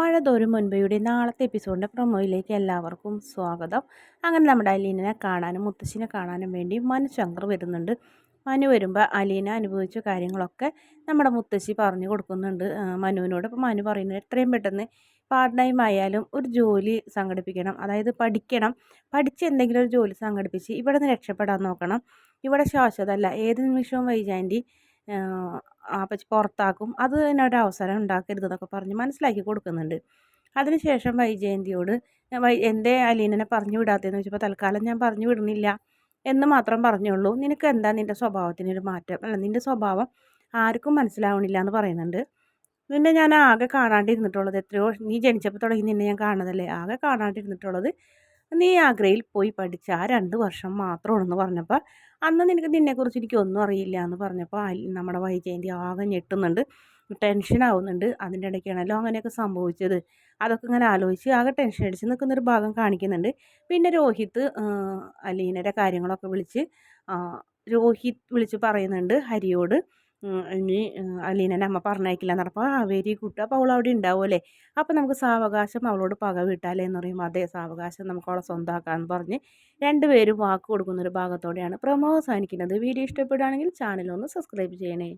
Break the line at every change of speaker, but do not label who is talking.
മഴ തോരും മുൻപയുടെ നാളത്തെ എപ്പിസോഡിന്റെ പ്രൊമോയിലേക്ക് എല്ലാവർക്കും സ്വാഗതം. അങ്ങനെ നമ്മുടെ അലീനെ കാണാനും മുത്തശ്ശിനെ കാണാനും വേണ്ടി മനു ശങ്കർ വരുന്നുണ്ട്. മനു വരുമ്പോൾ അലീന അനുഭവിച്ച കാര്യങ്ങളൊക്കെ നമ്മുടെ മുത്തശ്ശി പറഞ്ഞു കൊടുക്കുന്നുണ്ട്. മനുവിനോട് അപ്പോൾ മനു പറയുന്നത് എത്രയും പെട്ടെന്ന് പാർട്ട് ടൈം ആയാലും ഒരു ജോലി സംഘടിപ്പിക്കണം. അതായത് പഠിക്കണം. പഠിച്ച് എന്തെങ്കിലും ഒരു ജോലി സംഘടിപ്പിച്ച് ഇവിടെ നിന്ന് രക്ഷപ്പെടാൻ നോക്കണം. ഇവിടെ ശാശ്വതമല്ല ഏത് നിമിഷവും വൈജാന്റി അപ്പച്ചി പുറത്താക്കും. അത് ഒരു അവസരം ഉണ്ടാക്കരുത് എന്നൊക്കെ പറഞ്ഞ് മനസ്സിലാക്കി കൊടുക്കുന്നുണ്ട്. അതിനുശേഷം വൈജയന്തിയോട് വൈ എന്റെ അലീനനെ പറഞ്ഞു വിടാത്തതെന്ന് വെച്ചപ്പോൾ തൽക്കാലം ഞാൻ പറഞ്ഞു വിടുന്നില്ല എന്ന് മാത്രം പറഞ്ഞുള്ളൂ. നിനക്ക് എന്താ നിന്റെ സ്വഭാവത്തിനൊരു മാറ്റം? അല്ല നിന്റെ സ്വഭാവം ആർക്കും മനസ്സിലാവണില്ല എന്ന് പറയുന്നുണ്ട്. നിന്നെ ഞാൻ ആകെ കാണാണ്ടിരുന്നിട്ടുള്ളത് എത്രയോ നീ ജനിച്ചപ്പോൾ തുടങ്ങി നിന്നെ ഞാൻ കാണുന്നതല്ലേ? ആകെ കാണാണ്ടിരുന്നിട്ടുള്ളത് നീ ആഗ്രയിൽ പോയി പഠിച്ച ആ രണ്ട് വർഷം മാത്രമാണെന്ന് പറഞ്ഞപ്പോൾ അന്ന് നിനക്ക് നിന്നെക്കുറിച്ച് എനിക്കൊന്നും അറിയില്ല എന്ന് പറഞ്ഞപ്പോൾ നമ്മുടെ വൈജയന്തി ആകെ ഞെട്ടുന്നുണ്ട് ടെൻഷൻ ആവുന്നുണ്ട്. അതിന്റെ ഇടയ്ക്കാണല്ലോ അങ്ങനെയൊക്കെ സംഭവിച്ചത്. അതൊക്കെ ഇങ്ങനെ ആലോചിച്ച് ആകെ ടെൻഷൻ അടിച്ച് നിൽക്കുന്നൊരു ഭാഗം കാണിക്കുന്നുണ്ട്. പിന്നെ രോഹിത് അലീനയുടെ കാര്യങ്ങളൊക്കെ വിളിച്ച് രോഹിത് വിളിച്ച് പറയുന്നുണ്ട് ഹരിയോട്. ഇനി അലീനനെ അമ്മ പറഞ്ഞയക്കില്ല എന്ന് പറഞ്ഞപ്പോൾ ആ വെരി ഗുഡ് അപ്പോൾ അവൾ അവിടെ ഉണ്ടാവുമല്ലേ അപ്പോൾ നമുക്ക് സാവകാശം അവളോട് പക വിട്ടാലേ എന്ന് പറയുമ്പോൾ അതേ സാവകാശം നമുക്ക് അവളെ സ്വന്തമാക്കാമെന്ന് പറഞ്ഞ് രണ്ടുപേരും വാക്ക് കൊടുക്കുന്നൊരു ഭാഗത്തോടെയാണ് പ്രമോ അവസാനിക്കുന്നത്. വീഡിയോ ഇഷ്ടപ്പെടുകയാണെങ്കിൽ ചാനലൊന്ന് സബ്സ്ക്രൈബ് ചെയ്യണേ.